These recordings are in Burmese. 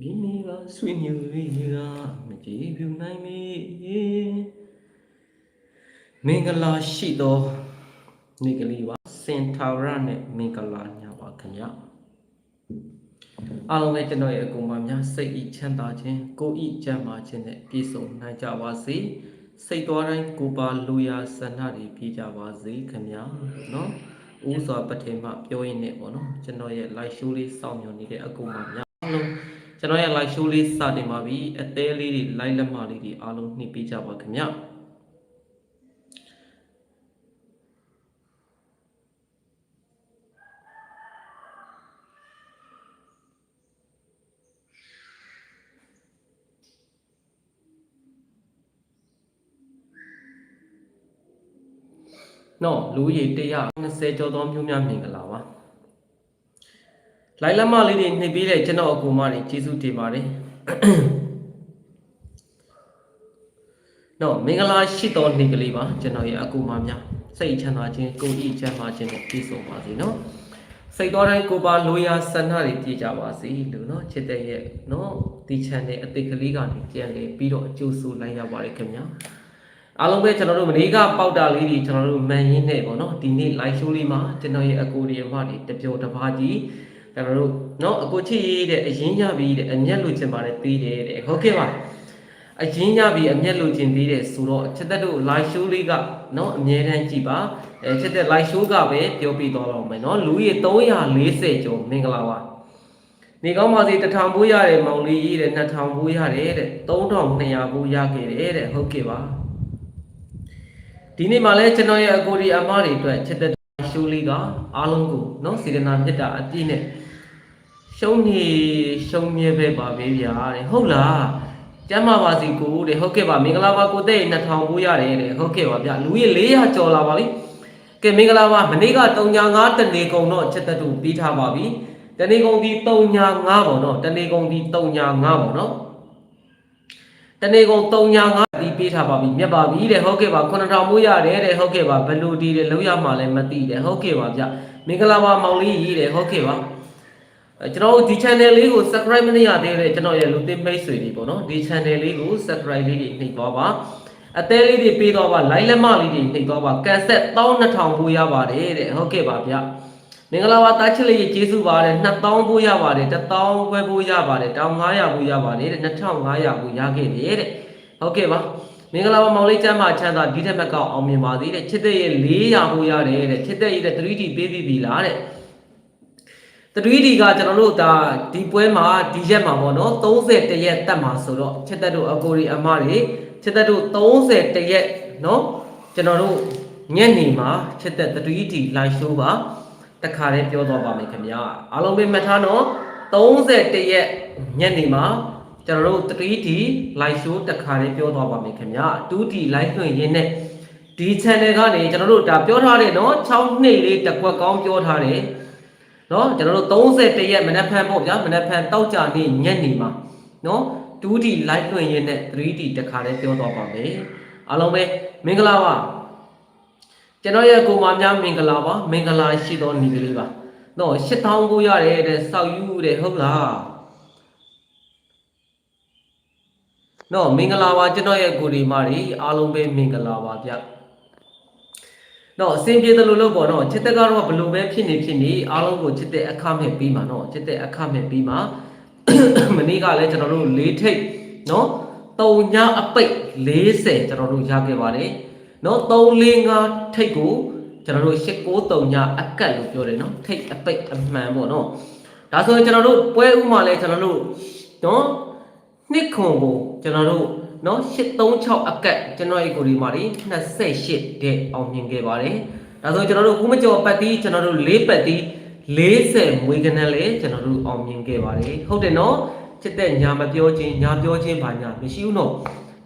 မိမိကဆွေညူလေးကမကြည့်ပြနိုင်မီမင်္ဂလာရှိသောနေ့ကလေးပါစင်ထာဝရနဲ့မင်္ဂလာညပါခင်ဗျာအားလုံးပဲကျွန်တော်ရဲ့အကူမများစိတ်ဤချမ်းသာခြင်းကိုယ်ဤကျမ်းမာခြင်းနဲ့ပြည့်စုံနိုင်ကြပါစေစိတ်တော်တိုင်းကိုယ်ပါလူရာဆန္ဒတွေပြည့်ကြပါစေခင်ဗျာနော်ဥစွာပထမပြောရင်းနဲ့ပေါ့နော်ကျွန်တော်ရဲ့ live show လေးစောင့်မျှော်နေတဲ့အကူမများအားလုံး ကျွန်တော်ရဲ့ live show လေးစတင်ပါပြီအသေးလေးတွေ live လက်မလေးတွေအားလုံးနှိပ်ပေးကြပါခင်ဗျနော်လူကြီး120ကျော်သောမျိုးများမင်္ဂလာပါ လိုက်လက်မလေးတွေနှိပ်ပေးတဲ့ကျွန်တော်အကူမတွေကျေးဇူးတင်ပါတယ်နော်မင်္ဂလာရှိသောနေ့ကလေးပါကျွန်တော်ရဲ့အကူမများစိတ်ချမ်းသာခြင်းကိုယ်ဤချမ်းသာခြင်းနဲ့ပြည့်စုံပါစေနော်စိတ်တော်တိုင်းကိုယ်ပါလိုရာဆန္ဒတွေပြည့်ကြပါစေလို့နော်ချစ်တဲ့ရဲ့နော်ဒီ channel အသေးကလေးကနေပြန်လေပြီးတော့အကျိုးဆိုးလိုက်ရပါတယ်ခင်ဗျာအားလုံးပဲကျွန်တော်တို့မနေ့ကပေါက်တာလေးတွေကျွန်တော်တို့မန်ရင်းနဲ့ပေါ့နော်ဒီနေ့ live show လေးမှာကျွန်တော်ရဲ့အကိုဒီအမတွေတပြောတစ်ပါးကြီး ကျွန်တော်တို့နော်အကိုချစ်ရေးတဲ့အရင်ရပြီတဲ့အမျက်လိုချင်ပါတယ်သေးတယ်တဲ့ဟုတ်ကဲ့ပါအရင်ရပြီအမျက်လိုချင်သေးတယ်ဆိုတော့ချက်သက်တို့ live show လေးကနော်အမြဲတမ်းကြည့်ပါအဲချက်သက် live show ကပဲပြောပြသွားတော့မယ်နော်လူကြီး340ကျော်မင်္ဂလာပါနေကောင်းပါစေတထောင်ဘူးရတယ်မောင်လေးကြီးတဲ့2000ဘူးရတယ်တဲ့3200ဘူးရခဲ့တယ်တဲ့ဟုတ်ကဲ့ပါဒီနေ့မှလည်းကျွန်တော်ရဲ့အကိုဒီအမတွေအတွက်ချက်သက်ရှိုးလေးကအားလုံးကိုနော်စေတနာမြတ်တာအပြည့်နဲ့ ရှုံးနေရှုံးမြဲပဲပါပဲဗျာတဲ့ဟုတ်လားကျမ်းမာပါစီကိုတဲ့ဟုတ်ကဲ့ပါမင်္ဂလာပါကိုတဲ့2000ပိုးရတယ်တဲ့ဟုတ်ကဲ့ပါဗျာလူကြီး400ကျော်လာပါပြီကဲမင်္ဂလာပါမနေ့က395တနေကုံတော့ချက်သက်တူပြီးထားပါပြီတနေကုံဒီ395ပေါ့နော်တနေကုံဒီ395ပေါ့နော်တနေ့ကုန်305ဒီပေးထားပါပြီမြတ်ပါပြီတဲ့ဟုတ်ကဲ့ပါ9000မိုးရတယ်တဲ့ဟုတ်ကဲ့ပါဘယ်လိုဒီတဲ့လောက်ရမှလည်းမသိတဲ့ဟုတ်ကဲ့ပါဗျမင်္ဂလာပါမောင်လေးကြီးတဲ့ဟုတ်ကဲ့ပါအဲ ကျွန်တော်တို့ဒီ channel လေးကို subscribe မလုပ်ရသေးတဲ့ကျွန်တော်ရဲ့လူသိမိတ်ဆွေတွေပေါ့နော်ဒီ channel လေးကို subscribe လေးတွေနှိပ်သွားပါအသေးလေးတွေပေးသွားပါ like လက်မလေးတွေနှိပ်သွားပါကန်ဆက်12000ပိုးရပါတယ်တဲ့ဟုတ်ကဲ့ပါဗျမင်္ဂလာပါတာချစ်လေးကျေးဇူးပါတယ်2000ပိုးရပါတယ်1000ခွဲပိုးရပါတယ်1500ပိုးရပါတယ်တဲ့2500ပိုးရခဲ့တယ်တဲ့ဟုတ်ကဲ့ပါမင်္ဂလာပါမောင်လေးကျမ်းမာချမ်းသာဒီတက်မက်ကောက်အောင်မြင်ပါသေးတဲ့ချစ်တဲ့ရဲ့400ပိုးရတယ်တဲ့ချစ်တဲ့ရဲ့ 3D ပေးပြီးပြီလားတဲ့ 3D ကကျွန်တော်တို့ဒါဒီပွဲမှာဒီရက်မှာပေါ့နော်30တရက်တက်မှာဆိုတော့ချစ်တဲ့တို့အကိုရီအမတွေချစ်တဲ့တို့30တရက်နော်ကျွန်တော်တို့ညနေမှာချစ်တဲ့ 3D live show ပါတခါတည်းပြောသွားပါမယ်ခင်ဗျာအားလုံးပဲမှတ်ထားနော်30ရက်ညနေမှာကျွန်တော်တို့ 3D live show တခါတည်းပြောသွားပါမယ်ခင်ဗျာ 2D live လွှင့်ရင်းနဲ့ဒီ channel ကနေကျွန်တော်တို့ဒါပြောထားတယ်နော်6နှစ်လေးတစ်ကွက်ကောင်းပြောထားတယ် နော်ကျွန်တော်တို့31ရက်မနက်ဖြန်ပေါ့ဗျာမနက်ဖြန်တောက်ကြနေ့ညနေမှာနော် 2D live လွှင့်ရင်းနဲ့ 3D တခါတည်းပြောသွားပါမယ်အားလုံးပဲမင်္ဂလာပါကျွန်တော်ရဲ့ကိုမများမင်္ဂလာပါမင်္ဂလာရှိသောနေ့ကလေးပါနော်8000ကိုရတယ်တဲ့စောက်ယူတဲ့ဟုတ်လားနော်မင်္ဂလာပါကျွန်တော်ရဲ့ကိုဒီမာတွေအားလုံးပဲမင်္ဂလာပါဗျ နော်အစဉ်ပြေတယ်လို့လို့ပေါ့နော်ချစ်တဲ့ကတော့ဘလို့ပဲဖြစ်နေဖြစ်နေအားလုံးကိုချစ်တဲ့အခမဲ့ပြီးမှာနော်ချစ်တဲ့အခမဲ့ပြီးမှာမနေ့ကလည်းကျွန်တော်တို့၄ထိပ်နော်တုံညာအပိတ်40ကျွန်တော်တို့ရခဲ့ပါတယ်နော်345ထိပ်ကိုကျွန်တော်တို့89ညာအကတ်လို့ပြောတယ်နော်ထိပ်အပိတ်အမှန်ပေါ့နော်ဒါဆိုရင်ကျွန်တော်တို့ပွဲဥမှာလည်းကျွန်တော်တို့နော်နှစ်ခွန်ကိုကျွန်တော်တို့ နော်836အကတ်ကျွန်တော်ရဲ့ကိုဒီမာဒီ28တဲ့အောင်မြင်ခဲ့ပါတယ်ဒါဆိုကျွန်တော်တို့ခုမကျော်ပတ်သီးကျွန်တော်တို့၄ပတ်သီး40မွေးကနန်းလေးကျွန်တော်တို့အောင်မြင်ခဲ့ပါတယ်ဟုတ်တယ်နော်ချစ်တဲ့ညာမပြောချင်းညာပြောချင်းဘာညာမရှိဘူးနော်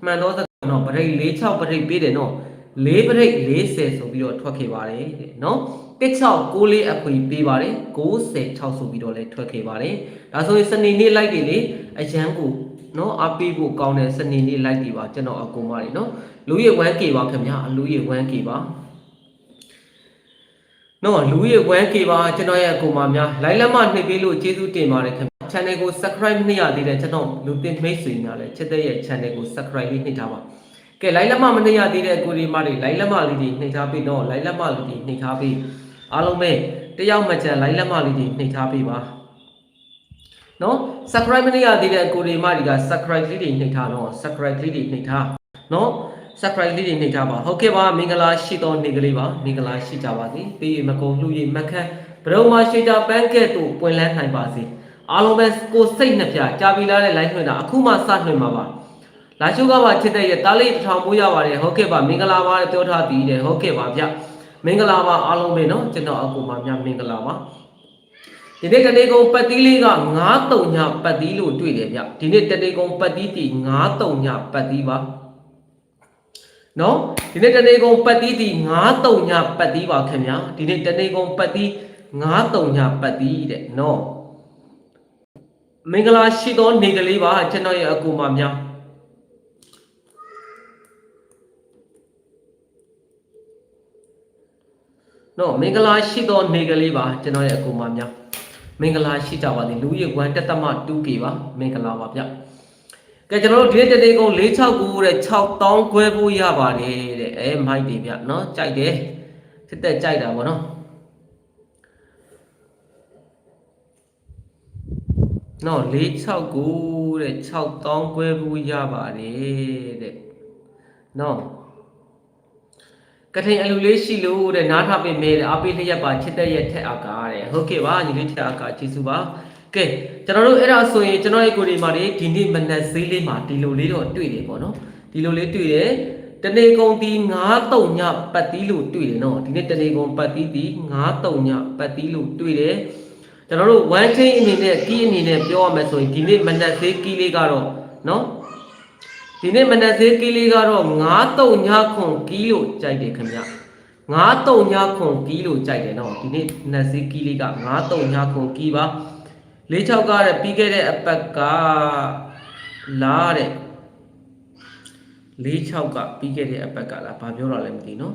မှန်တော့စကားနော်ပရိတ်46ပရိတ်ပေးတယ်နော်၄ပရိတ်40ဆိုပြီးတော့ထွက်ခဲ့ပါတယ်တဲ့နော်16 6အခွေပေးပါတယ်96ဆိုပြီးတော့လည်းထွက်ခဲ့ပါတယ်ဒါဆိုရင်စနေနေ့လိုက်တွေလေအရန်ကို နော်အပေးဖို့ကောင်းတဲ့စနေနေ့လိုက်တွေပါကျွန်တော်အကူမတွေနော်လူရ 1K ပါခင်ဗျာလူရ 1K ပါနော်လူရ 1K ပါကျွန်တော်ရဲ့အကူမများလိုက်လက်မနှိပ်ပေးလို့ကျေးဇူးတင်ပါတယ်ခင်ဗျာ channel ကို subscribe မနှိပ်ရသေးတဲ့ကျွန်တော်လူသင်မိတ်ဆွေများလည်းချစ်တဲ့ရဲ့ channel ကို subscribe လေးနှိပ်ထားပါကဲ like လက်မမနှိပ်ရသေးတဲ့ကိုဒီမတွေ like လက်မလေးတွေနှိပ်ထားပြီးတော့ like လက်မလေးတွေနှိပ်ထားပြီးအားလုံးပဲတယောက်မှချန် like လက်မလေးတွေနှိပ်ထားပြီးပါ နော် subscribe မနှိပ်ရသေးတဲ့ကိုဒီမတွေက subscribe လေးတွေနှိပ်ထားတော့ subscribe လေးတွေနှိပ်ထားနော် subscribe လေးတွေနှိပ်ထားပါဟုတ်ကဲ့ပါမင်္ဂလာရှိသောနေ့ကလေးပါမင်္ဂလာရှိကြပါစေပြီးရမကုံလှူရမခန့်ဘရုံမှာရှိကြပန်းကဲ့သို့ပွင့်လန်းနိုင်ပါစေအားလုံးပဲကိုစိတ်နှစ်ဖြာကြာပြီလားတဲ့ live ထွင်တာအခုမှစနှွင်မှာပါလာရှုကပါချစ်တဲ့ရဲ့တားလေးတစ်ထောင်ပိုးရပါတယ်ဟုတ်ကဲ့ပါမင်္ဂလာပါတဲ့ပြောထားပြီးတယ်ဟုတ်ကဲ့ပါဗျမင်္ဂလာပါအားလုံးပဲเนาะကျွန်တော်အကူပါများမင်္ဂလာပါ ဒီနေ့တနေ့ကုန်ပတ်တီးလေးက9တုံညပတ်တီးလို့တွေ့တယ်ဗျဒီနေ့တနေ့ကုန်ပတ်တီးတီ9တုံညပတ်တီးပါနော်ဒီနေ့တနေ့ကုန်ပတ်တီးတီ9တုံညပတ်တီးပါခင်ဗျာဒီနေ့တနေ့ကုန်ပတ်တီး9တုံညပတ်တီးတဲ့နော်မင်္ဂလာရှိသောနေကလေးပါကျွန်တော်ရဲ့အကူမများနော်မင်္ဂလာရှိသောနေကလေးပါကျွန်တော်ရဲ့အကူမများ မင်္ဂလာရှိကြပါသည်လူကြီး1တက်သမ 2K ပါမင်္ဂလာပါဗျကဲကျွန်တော်တို့ဒီနေ့တနေ့ကုန်469တဲ့6000ခွဲဖို့ရပါတယ်တဲ့အဲမိုက်တယ်ဗျနော်ကြိုက်တယ်စစ်သက်ကြိုက်တာဗောနော်နော်469တဲ့6000ခွဲဖို့ရပါတယ်တဲ့နော် ကထိန်အလူလေးရှိလို့တဲ့နားထပေးမဲတဲ့အပေးလျက်ပါချစ်တဲ့ရဲ့ထက်အာကာတဲ့ဟုတ်ကဲ့ပါညီလေးထက်အာကာကျေးဇူးပါကဲကျွန်တော်တို့အဲ့ဒါဆိုရင်ကျွန်တော်ရဲ့ကိုဒီမှာဒီဒီနေ့မနက်ဈေးလေးမှာဒီလိုလေးတော့တွေ့တယ်ပေါ့နော်ဒီလိုလေးတွေ့တယ်တနေကုန်တီ9တုံညပတ်တီးလို့တွေ့တယ်နော်ဒီနေ့တနေကုန်ပတ်တီးတီ9တုံညပတ်တီးလို့တွေ့တယ်ကျွန်တော်တို့1 chain အနေနဲ့ကီးအနေနဲ့ပြောရမယ်ဆိုရင်ဒီနေ့မနက်ဈေးကီးလေးကတော့နော် ဒီနေ့မနက်ဈေးကီးလေးကတော့9တုံညခွန်ကီးလို့ကြိုက်တယ်ခင်ဗျ9တုံညခွန်ကီးလို့ကြိုက်တယ်နော်ဒီနေ့နက်ဈေးကီးလေးက9တုံညခွန်ကီးပါ46ကားတဲ့ပြီးခဲ့တဲ့အပတ်ကလာတဲ့46ကပြီးခဲ့တဲ့အပတ်ကလားဘာပြောတာလဲမသိနော်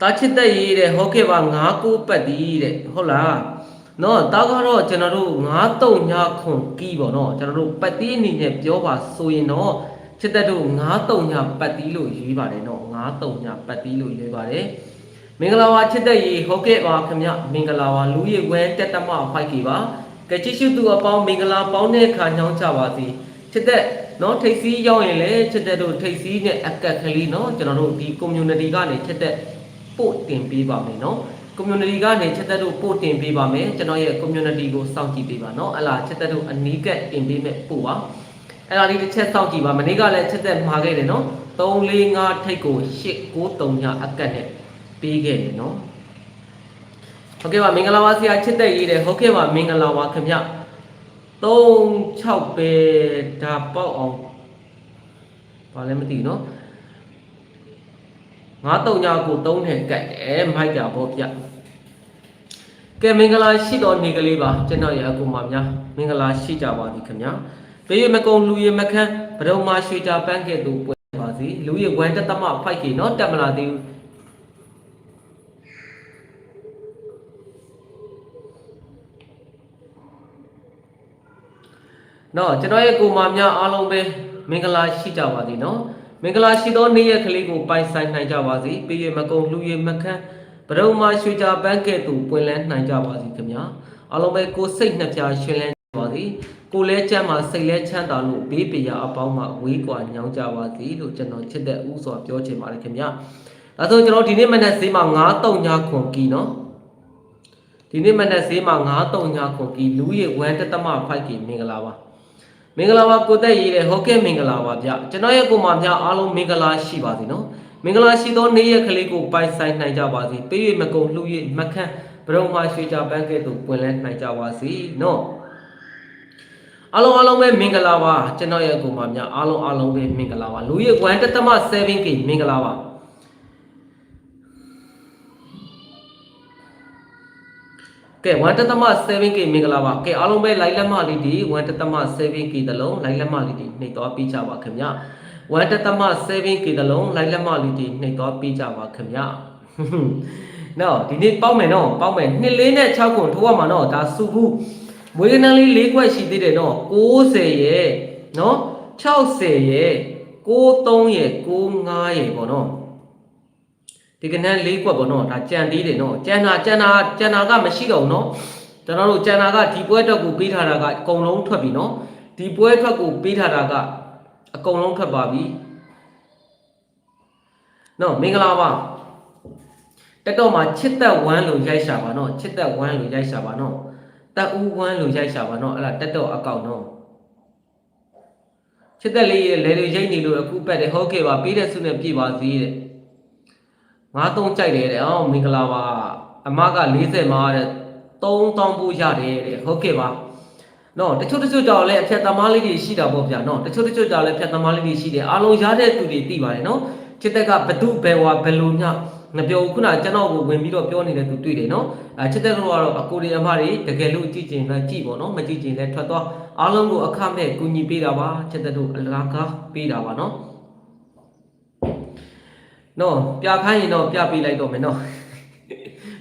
တာချစ်သက်ရေးတဲ့ဟုတ်ကဲ့ပါ9ကိုပတ်တီးတဲ့ဟုတ်လားနော်တာကတော့ကျွန်တော်တို့9တုံညခွန်ကီးပေါ့နော်ကျွန်တော်တို့ပတ်တီးအနေနဲ့ပြောပါဆိုရင်တော့ ချစ်သက်တို့9တုံညပတ်တီးလို့ရေးပါတယ်နော်9တုံညပတ်တီးလို့ရေးပါတယ်မင်္ဂလာပါချစ်သက်ရေးဟုတ်ကဲ့ပါခင်ဗျမင်္ဂလာပါလူရည်ဝဲတက်တမဖိုက်ကြီးပါကကြည့်ရှုသူအပေါင်းမင်္ဂလာပေါင်းတဲ့ခါညောင်းကြပါစီချစ်သက်နော်ထိတ်စီးရောက်ရင်လည်းချစ်သက်တို့ထိတ်စီးနဲ့အကက်ကလေးနော်ကျွန်တော်တို့ဒီ community ကနေချစ်သက်ပို့တင်ပေးပါမယ်နော် community ကနေချက်သက်တို့ပို့တင်ပေးပါမယ်ကျွန်တော်ရဲ့ community ကိုစောင့်ကြည့်ပေးပါเนาะအလားချက်သက်တို့အနီးကပ်တင်ပေးမယ်ပို့ပါ အဲ့ဒါလေးတစ်ချက်စောင့်ကြည့်ပါမနေ့ကလည်းချက်သက်မှာခဲ့တယ်နော်3 4 5ထိတ်ကို8 9 3ညအကတ်နဲ့ပေးခဲ့တယ်နော်ဟုတ်ကဲ့ပါမင်္ဂလာပါဆရာချစ်သက်ရေးတယ်ဟုတ်ကဲ့ပါမင်္ဂလာပါခင်ဗျ3 6ပဲဒါပေါက်အောင်ဘာလဲမသိနော်ငါတုံညာကို3နဲ့ကြိုက်တယ်မိုက်တာဗောဗျကဲမင်္ဂလာရှိတော်နေကလေးပါကျွန်တော်ရဲ့အကူမများမင်္ဂလာရှိကြပါသည်ခင်ဗျာ ပေရမကုံလူရမခန်းဘရုံမာရွှေတာပန်းကဲ့သို့ပွဲပါစေလူရဝမ်တသမ5ကီနော်တက်မလာသေးဘူးနော်ကျွန်တော်ရဲ့ကိုမာများအားလုံးပဲမင်္ဂလာရှိကြပါသည်နော်မင်္ဂလာရှိသောနေ့ရက်ကလေးကိုပိုင်ဆိုင်နိုင်ကြပါစေပေးရမကုံလူရမခန်းဗရုံမာရွှေချာပန်းကဲ့သို့ပွင့်လန်းနိုင်ကြပါစေခင်ဗျာအားလုံးပဲကိုစိတ်နှစ်ဖြာရှင်လန်း ကြပါစေကိုလဲချမ်းမှာစိတ်လဲချမ်းသာလို့ဘေးပရာအပေါင်းမှာဝေးကွာညောင်းကြပါစေလို့ကျွန်တော်ချစ်တဲ့ဥစွာပြောချင်ပါတယ်ခင်ဗျာဒါဆိုကျွန်တော်ဒီနေ့မနက်ဈေးမှာ9တုံညာခွန်ကီနော်ဒီနေ့မနက်ဈေးမှာ9တုံညာခွန်ကီလူရ1တသမ5ကီမင်္ဂလာပါမင်္ဂလာပါကိုသက်ရေးတဲ့ဟုတ်ကဲ့မင်္ဂလာပါဗျကျွန်တော်ရဲ့ကိုမများအားလုံးမင်္ဂလာရှိပါစေနော်မင်္ဂလာရှိသောနေ့ရက်ကလေးကိုပိုင်ဆိုင်နိုင်ကြပါစေပေးရမကုံလှူရမခန့်ဘရုံမှာရွှေကြပန်းကဲ့သို့ပွင့်လဲနိုင်ကြပါစေနော် အားလုံးအားလုံးပဲမင်္ဂလာပါကျွန်တော်ရဲ့ကိုမများအားလုံးအားလုံးပဲမင်္ဂလာပါလူရ1တသမ 7K မင်္ဂလာပါကဲ1တသမ 7K မင်္ဂလာပါကဲအားလုံးပဲ live လက်မလေးဒီ1တသမ 7K တလုံး live လက်မလေးဒီနှိပ်သွားပေးကြပါခင်ဗျ1တသမ 7K တလုံး live လက်မလေးဒီနှိပ်သွားပေးကြပါခင်ဗျနော်ဒီနေ့ပေါက်မယ်နော်ပေါက်မယ်2လေးနဲ့6ခုထိုးရမှာနော်ဒါစုခု မွေးကနန်းလေး၄ခွက်ရှိသေးတယ်နော်60ရဲ့နော်60ရဲ့93ရဲ့95ရဲ့ပေါ့နော်ဒီကနန်း၄ခွက်ပေါ့နော်ဒါကြံသေးတယ်နော်ကြံတာကြံတာကြံတာကမရှိတော့ဘူးနော်ကျွန်တော်တို့ကြံတာကဒီပွဲအတွက်ကိုပေးထားတာကအကုန်လုံးထွက်ပြီနော်ဒီပွဲအတွက်ကိုပေးထားတာကအကုန်လုံးထွက်ပါပြီနော်မင်္ဂလာပါတက်တော့မှာချစ်သက်ဝမ်းလို့ရိုက်ရှာပါနော်ချစ်သက်ဝမ်းလို့ရိုက်ရှာပါနော် တက်ဦးဝမ်းလို့ရိုက်ရှာပါနော်အဲ့ဒါတက်တော့အကောင့်နော်ချစ်သက်လေးရဲ့လေတွေရိတ်နေလို့အခုပက်တယ်ဟုတ်ကဲ့ပါပေးတဲ့ဆုနဲ့ပြည့်ပါစေတဲ့ငါသုံးကြိုက်တယ်တဲ့အော်မင်္ဂလာပါအမက40မှာတဲ့3000ဘူးရတယ်တဲ့ဟုတ်ကဲ့ပါနော်တချို့တချို့ကြောင့်လည်းအဖြတ်သမားလေးတွေရှိတာပေါ့ဗျာနော်တချို့တချို့ကြောင့်လည်းဖြတ်သမားလေးတွေရှိတယ်အားလုံးရတဲ့သူတွေသိပါတယ်နော်ချစ်သက်ကဘသူဘယ်ဝါဘယ်လိုည မပြောဘူးခုနကကျွန်တော်ကိုဝင်ပြီးတော့ပြောနေတဲ့သူတွေ့တယ်နော်အဲချစ်သက်ကတော့အကိုရီအမတွေတကယ်လို့ကြည့်ကျင်လည်းကြည့်ပေါ့နော်မကြည့်ကျင်လည်းထွက်သွားအားလုံးကိုအခမဲ့ကူညီပေးတာပါချစ်သက်တို့အလားကားပေးတာပါနော်နော်ပြခိုင်းရင်တော့ပြပေးလိုက်တော့မယ်နော်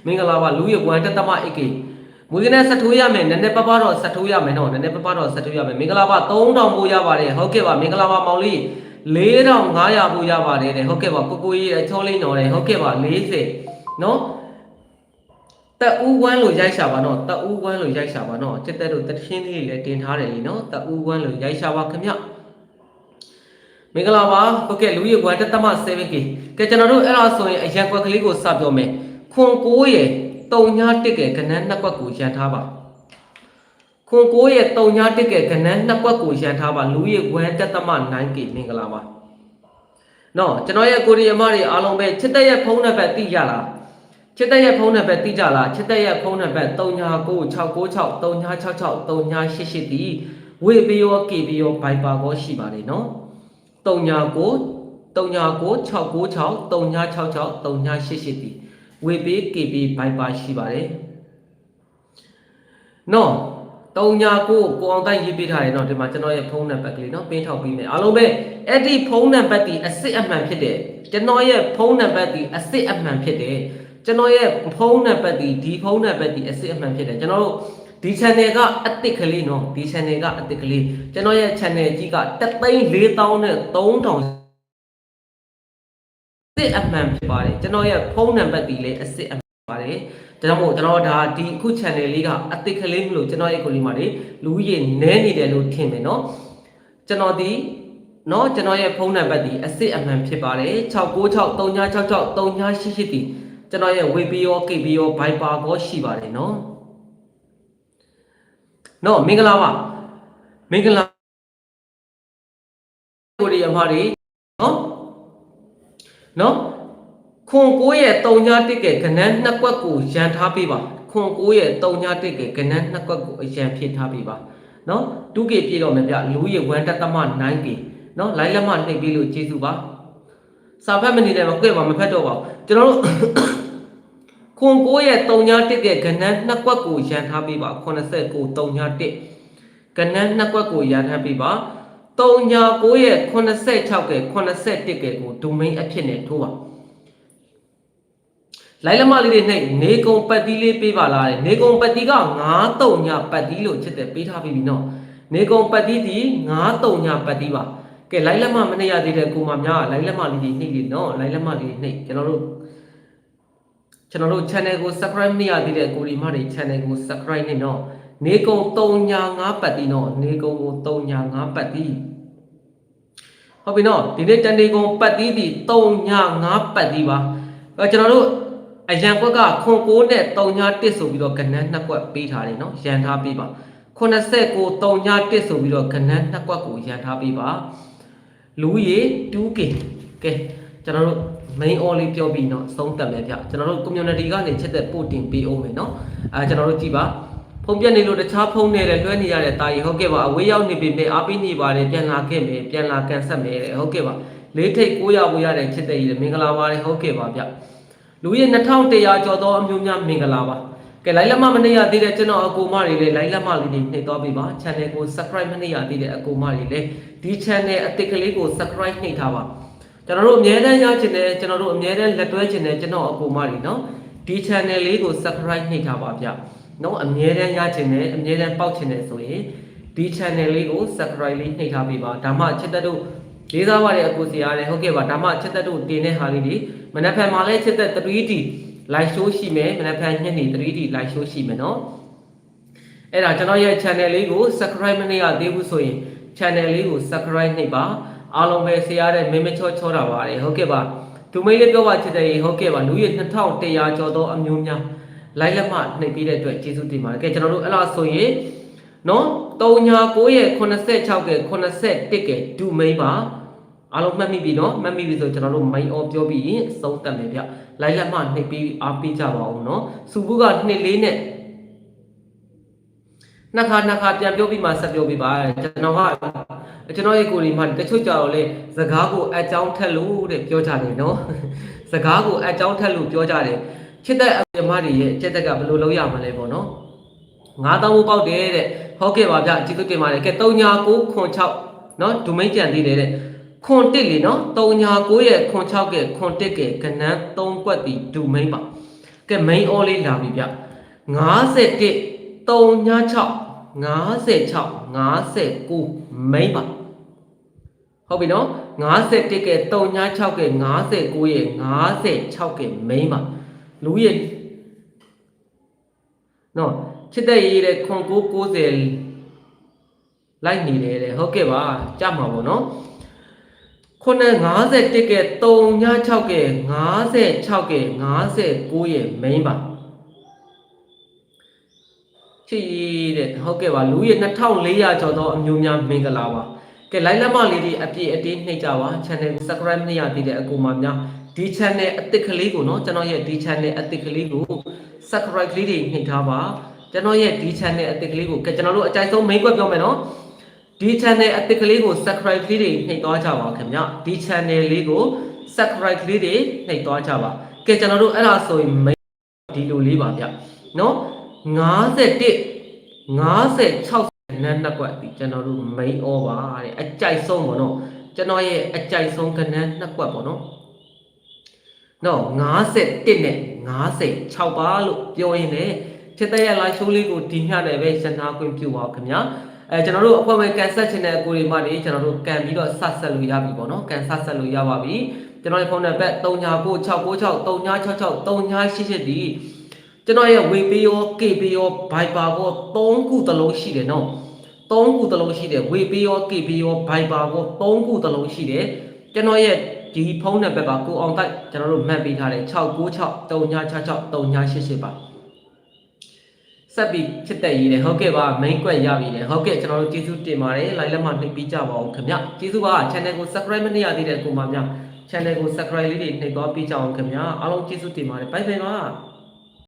မင်္ဂလာပါလူရဝမ်တက်တမအိတ်ကေမွေးကနဲ့ဆက်ထိုးရမယ်နည်းနည်းပပတော့ဆက်ထိုးရမယ်နော်နည်းနည်းပပတော့ဆက်ထိုးရမယ်မင်္ဂလာပါ3000ပို့ရပါတယ်ဟုတ်ကဲ့ပါမင်္ဂလာပါမောင်လေး 4500ပို့ရပါတယ်တဲ့ဟုတ်ကဲ့ပါကိုကိုကြီးအချောလေးနော်တဲ့ဟုတ်ကဲ့ပါ40နော်တက်ဦးဝမ်းလို့ရိုက်ရှာပါနော်တက်ဦးဝမ်းလို့ရိုက်ရှာပါနော်စစ်တက်တို့တထင်းလေးလည်းတင်ထားတယ်လीနော်တက်ဦးဝမ်းလို့ရိုက်ရှာပါခင်ဗျမင်္ဂလာပါဟုတ်ကဲ့လူကြီးကွာတက်သမ 7K ကဲကျွန်တော်တို့အဲ့ဒါဆိုရင်အရက်ကွက်ကလေးကိုစပြောမယ်ခွန်9ရဲ့တုံညာတစ်ကဲကနန်းနှစ်ကွက်ကိုရန်ထားပါ ခွန်9ရဲ့တုံညာတစ်ကဲကနန်းနှစ်ကွက်ကိုရန်ထားပါလူကြီးဝမ်းတက်သမ 9K မင်္ဂလာပါနော်ကျွန်တော်ရဲ့ကိုရီးယားမတွေအားလုံးပဲချစ်တဲ့ရဲ့ဖုန်းနံပါတ်သိကြလားချစ်တဲ့ရဲ့ဖုန်းနံပါတ်သိကြလားချစ်တဲ့ရဲ့ဖုန်းနံပါတ်399696 3966 3988တီဝေပီယော KB ယော Viber ကိုရှိပါတယ်နော်39 399696 3966 3988တီဝေပေး KB Viber ရှိပါတယ်နော် 3ညာကိုကိုအောင်တိုင်းရေးပေးထားတယ်နော်ဒီမှာကျွန်တော်ရဲ့ဖုန်းနံပါတ်ကလေးနော်ပင်းထောက်ပေးမယ်အားလုံးပဲအဲ့ဒီဖုန်းနံပါတ်ဒီအစ်စ်အမှန်ဖြစ်တယ်ကျွန်တော်ရဲ့ဖုန်းနံပါတ်ဒီအစ်စ်အမှန်ဖြစ်တယ်ကျွန်တော်ရဲ့ဖုန်းနံပါတ်ဒီဒီဖုန်းနံပါတ်ဒီအစ်စ်အမှန်ဖြစ်တယ်ကျွန်တော်တို့ဒီ channel ကအစ်စ်ကလေးနော်ဒီ channel ကအစ်စ်ကလေးကျွန်တော်ရဲ့ channel ကြီးက3,400နဲ့3,000စစ်အမှန်ဖြစ်ပါတယ်ကျွန်တော်ရဲ့ဖုန်းနံပါတ်ဒီလည်းအစစ်အမှန် ပါတယ်ဒါကြောင့်မို့ကျွန်တော်ဒါဒီအခု channel လေးကအစ်စ်ကလေးမလို့ကျွန်တော်ရဲ့ကိုလေးမှာလေလူကြီးနဲနေတယ်လို့ထင်တယ်နော်ကျွန်တော်ဒီနော်ကျွန်တော်ရဲ့ဖုန်းနံပါတ်ဒီအစစ်အမှန်ဖြစ်ပါတယ်6963966 3988ဒီကျွန်တော်ရဲ့ WebPO KPO Viber ကိုရှိပါတယ်နော်နော်မင်္ဂလာပါမင်္ဂလာကိုရီးယားမှာတွေနော်နော် ခွန်9ရဲ့3ညတစ်ကဲကနန်းနှစ်ကွက်ကိုရန်ထားပေးပါခွန်9ရဲ့3ညတစ်ကဲကနန်းနှစ်ကွက်ကိုအရန်ဖြစ်ထားပေးပါနော်တူကေပြည့်တော့မယ်ဗျလူရဲ့1တက်သမ 9K နော်လိုင်းလက်မနှိပ်ပြီးလို့ကျေးဇူးပါစာဖတ်မနေတယ်မကွက်ပါမဖတ်တော့ပါဘူးကျွန်တော်တို့ခွန်9ရဲ့3ညတစ်ကဲကနန်းနှစ်ကွက်ကိုရန်ထားပေးပါ89 3ညတစ်ကနန်းနှစ်ကွက်ကိုရန်ထားပေးပါ3ညာ9ရဲ့86ကဲ81ကဲကိုဒိုမိန်းအဖြစ်နဲ့ထိုးပါ လိုင်းလမလေးတွေနှိပ်နေကုံပတ်တီးလေးပေးပါလားတဲ့နေကုံပတ်တီးက93ညာပတ်တီးလို့ချစ်တယ်ပေးထားပြီးပြီနော်နေကုံပတ်တီးဒီ93ညာပတ်တီးပါကဲလိုင်းလမမနှိပ်ရသေးတဲ့ကိုမများလိုင်းလမလေးတွေနှိပ်လေနော်လိုင်းလမလေးတွေနှိပ်ကျွန်တော်တို့ကျွန်တော်တို့ channel ကို subscribe မရသေးတဲ့ကိုဒီမတွေ channel ကို subscribe နေနော်နေကုံ3ညာ5ပတ်တီးနော်နေကုံကို3ညာ5ပတ်တီးဟုတ်ပြီနော်ဒီနေ့တန်ဒီကုံပတ်တီးဒီ3ညာ5ပတ်တီးပါအဲကျွန်တော်တို့ အရန်ကွက်ကခွန်6နဲ့3ညာ1ဆိုပြီးတော့ကနန်းနှစ်ကွက်ပေးထားတယ်နော်ရန်ထားပေးပါ89 3ညာ1ဆိုပြီးတော့ကနန်းနှစ်ကွက်ကိုရန်ထားပေးပါလူကြီး 2k ကဲကျွန်တော်တို့ main all လေးပြောပြီးတော့သုံးတက်မယ်ဗျကျွန်တော်တို့ community ကနေချက်သက်ပို့တင်ပေးအောင်မယ်နော်အဲကျွန်တော်တို့ကြည့်ပါဖုန်းပြက်နေလို့တခြားဖုန်းနဲ့လည်းလွှဲနေရတဲ့တာကြီးဟုတ်ကဲ့ပါအဝေးရောက်နေပြီမေအားပေးနေပါတယ်ပြန်လာခဲ့မယ်ပြန်လာကန်ဆက်မယ်တဲ့ဟုတ်ကဲ့ပါလေးထိတ်900ဝေးရတဲ့ချက်သက်ကြီးမင်္ဂလာပါတယ်ဟုတ်ကဲ့ပါဗျ လူရဲ့2100ကျော်သောအမျိုးများမင်္ဂလာပါကဲလိုက်လက်မမနေရသေးတဲ့ကျွန်တော်အကူမတွေလည်းလိုက်လက်မလေးတွေနှိပ်သွားပြီပါ channel ကို subscribe မနေရသေးတဲ့အကူမတွေလည်းဒီ channel အသစ်ကလေးကို subscribe နှိပ်ထားပါကျွန်တော်တို့အမြဲတမ်းရချင်တယ်ကျွန်တော်တို့အမြဲတမ်းလက်တွဲချင်တယ်ကျွန်တော်အကူမတွေနော်ဒီ channel လေးကို subscribe နှိပ်ထားပါဗျနော်အမြဲတမ်းရချင်တယ်အမြဲတမ်းပေါက်ချင်တယ်ဆိုရင်ဒီ channel လေးကို subscribe လေးနှိပ်ထားပေးပါဒါမှချစ်သက်တို့လေးစားပါတဲ့အကူစီရတယ်ဟုတ်ကဲ့ပါဒါမှချစ်သက်တို့တင်တဲ့ဟာလေးဒီ မနက်ဖြန်မှာလည်းချစ်သက် 3D live show ရှိမယ်မနက်ဖြန်ညနေ 3D live show ရှိမယ်နော်အဲ့ဒါကျွန်တော်ရဲ့ channel လေးကို subscribe မလုပ်ရသေးဘူးဆိုရင် channel လေးကို subscribe နှိပ်ပါအားလုံးပဲဆရာတဲ့မင်းမချောချောတာပါတယ်ဟုတ်ကဲ့ပါသူမိတ်လေးပြောပါချစ်တဲ့ရေဟုတ်ကဲ့ပါလူကြီး2100ကျော်သောအမျိုးများလိုက်လက်မှနှိပ်ပြီးတဲ့အတွက်ကျေးဇူးတင်ပါတယ်ကဲကျွန်တော်တို့အဲ့လားဆိုရင်နော်39ရဲ့86ရဲ့81ရဲ့ဒူမိန်ပါ အားလုံးမှတ်မိပြီနော်မှတ်မိပြီဆိုကျွန်တော်တို့မိုင်းအော်ပြောပြီးရင်အဆုံးသတ်မယ်ဗျလိုက်လက်မှနှိပ်ပြီးအားပေးကြပါအောင်နော်စူဘူးက2လေးနဲ့နှစ်ခါနှစ်ခါပြန်ပြောပြီးမှဆက်ပြောပြီးပါကျွန်တော်ကကျွန်တော်ရဲ့ကိုယ်ဒီမှာတချို့ကြတော့လေစကားကိုအကြောင်းထက်လို့တဲ့ပြောကြတယ်နော်စကားကိုအကြောင်းထက်လို့ပြောကြတယ်ချစ်တဲ့အမြမတွေရဲ့ချစ်တဲ့ကဘယ်လိုလုပ်ရမလဲပေါ့နော်ငါးတောင်းဖို့ပေါက်တယ်တဲ့ဟုတ်ကဲ့ပါဗျကျေးဇူးတင်ပါတယ်ကဲ39ခွန်6နော်ဒုမိတ်ကြံသေးတယ်တဲ့ ခွန်1လေနော်39ရဲ့ခွန်6ရဲ့ခွန်1ရဲ့ကနန်း3ကွက်တီဒုမိတ်ပါကဲ main all လေးလာပြီဗျ51 36 56 59မိမ့်ပါဟုတ်ပြီနော်51ကဲ36ကဲ59ရဲ့56ကဲမိမ့်ပါလူရဲ့နော်ချစ်တဲ့ရေးတဲ့ခွန်9 90လိုက်နေတယ်တဲ့ဟုတ်ကဲ့ပါကြမှာပေါ့နော် ခုန51ကဲ36ကဲ56ကဲ59ရဲ့မိမ့်ပါ ချစ်ရေးတဲ့ဟုတ်ကဲ့ပါလူရဲ့2400ကျော်သောအမျိုးများမင်္ဂလာပါကဲလိုက်လက်မလေးတွေအပြည့်အတင်းနှိပ်ကြပါ channel subscribe မရသေးတဲ့အကူမများဒီ channel အသစ်ကလေးကိုเนาะကျွန်တော်ရဲ့ဒီ channel အသစ်ကလေးကို subscribe လေးတွေနှိပ်ထားပါကျွန်တော်ရဲ့ဒီ channel အသစ်ကလေးကိုကဲကျွန်တော်တို့အကြိုက်ဆုံး main ကွက်ပြောမယ်เนาะ ဒီ channel အသစ်ကလေးကို subscribe လေးတွေနှိပ်သွားကြပါခင်ဗျဒီ channel လေးကို subscribe လေးတွေနှိပ်သွားကြပါကဲကျွန်တော်တို့အဲ့ဒါဆိုရင်ဒီလိုလေးပါဗျနော်51 56နန်းနှစ်ကွက်ဒီကျွန်တော်တို့ main over တဲ့အကြိုက်ဆုံးပေါ့နော်ကျွန်တော်ရဲ့အကြိုက်ဆုံးကဏ္ဍနှစ်ကွက်ပေါ့နော်နော်51နဲ့56ပါလို့ပြောရင်လည်းချစ်တဲ့ရဲ့ live show လေးကိုဒီညနဲ့ပဲရှင်းနာခွင့်ပြုပါခင်ဗျာ အဲကျွန်တော်တို့အဖွဲ့မဲ့ကန်ဆက်ချင်တဲ့အကိုတွေမှနေကျွန်တော်တို့ကန်ပြီးတော့ဆက်ဆက်လို့ရပြီပေါ့နော်ကန်ဆက်ဆက်လို့ရပါပြီကျွန်တော်ရဲ့ဖုန်းနံပါတ်399696 3966 3988ဒီကျွန်တော်ရဲ့ဝေပေးရော KB ရော Viber ရော3ခုတလုံးရှိတယ်နော်3ခုတလုံးရှိတယ်ဝေပေးရော KB ရော Viber ရော3ခုတလုံးရှိတယ်ကျွန်တော်ရဲ့ဒီဖုန်းနံပါတ်ပါကိုအောင်တိုက်ကျွန်တော်တို့မှတ်ပေးထားတယ်696 3966 3988ပါ ဆက်ပြီးချစ်တက်ရေးတယ်ဟုတ်ကဲ့ပါ main ကွက်ရပြီလေဟုတ်ကဲ့ကျွန်တော်တို့ကျေးဇူးတင်ပါတယ် like လက်မှနှိပ်ပြီးကြပါဦးခင်ဗျကျေးဇူးပါ channel ကို subscribe မနေရသေးတဲ့ကိုမများ channel ကို subscribe လေးတွေနှိပ်သွားပြီးကြအောင်ခင်ဗျအားလုံးကျေးဇူးတင်ပါတယ် bye bye ပါ